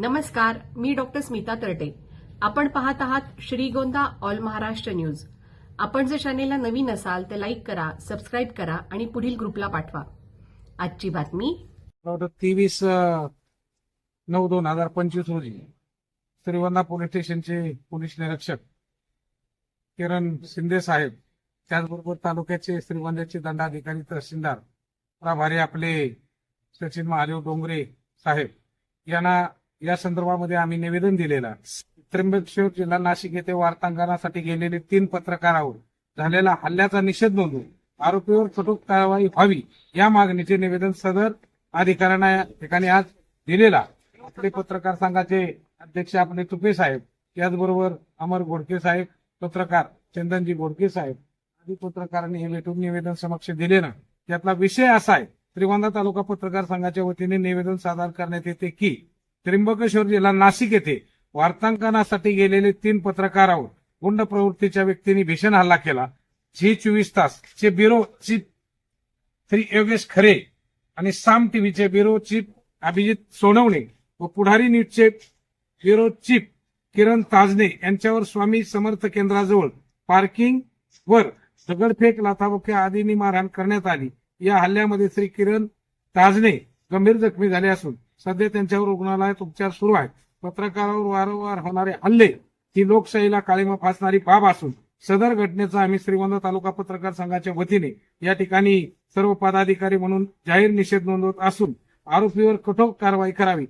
नमस्कार मी डॉक्टर स्मिता तरटे. आपण पाहत आहात श्रीगोंदा ऑल महाराष्ट्र न्यूज. आपण जर चॅनेलला नवीन असाल तर लाईक करा सबस्क्राईब करा आणि पुढील ग्रुपला पाठवा. आजची बातमी? तेवीस नऊ दोन हजार पंचवीस रोजी श्रीगोंदा पोलीस स्टेशनचे पोलीस निरीक्षक किरण शिंदे साहेब त्याचबरोबर तालुक्याचे श्रीगोंद्याचे दंडाधिकारी तहसीलदार प्रभारी आपले सचिन महादेव डोंगरे साहेब यांना या संदर्भामध्ये आम्ही निवेदन दिलेलं त्र्यंबकेश्वर जिल्हा नाशिक येथे वार्तांकनासाठी गेलेले तीन पत्रकारावर झालेला हल्ल्याचा निषेध नोंदवून आरोपीवर कठोर कारवाई व्हावी या मागणीचे निवेदन सदर अधिकाऱ्यांना या ठिकाणी आज दिलेला आपले पत्रकार संघाचे अध्यक्ष आपले तुपे साहेब त्याचबरोबर अमर घोडके साहेब पत्रकार चंदनजी घोडके साहेब आदी पत्रकारांनी हे भेटून निवेदन समक्ष दिले ना त्यातला विषय असा आहे श्रीगोंदा तालुका पत्रकार संघाच्या वतीने निवेदन सादर करण्यात येते की त्र्यंबकेश्वर जिल्हा नाशिक येथे वार्तांकनासाठी गेलेले तीन पत्रकारावर गुंड प्रवृत्तीच्या व्यक्तींनी भीषण हल्ला केला. झी चोवीस तास चे ब्युरो चीफ श्री योगेश खरे आणि साम टीव्हीचे ब्युरो चीफ अभिजित सोनवणे व पुढारी न्यूजचे ब्युरो चीफ किरण ताजने यांच्यावर स्वामी समर्थ केंद्राजवळ पार्किंग वर दगडफेक लाथाबुक्या आदींनी मारहाण करण्यात आली. या हल्ल्यामध्ये श्री किरण ताजने गंभीर जखमी झाले असून सध्या त्यांच्यावर रुग्णालयात उपचार सुरू आहेत. पत्रकारावर वारंवार होणारे हल्ले ही लोकशाहीला काळीमा फासणारी बाब असून सदर घटनेचा आम्ही श्रीगोंदा तालुका पत्रकार संघाच्या वतीने या ठिकाणी सर्व पदाधिकारी म्हणून जाहीर निषेध नोंदवत असून आरोपीवर कठोर कारवाई करावी.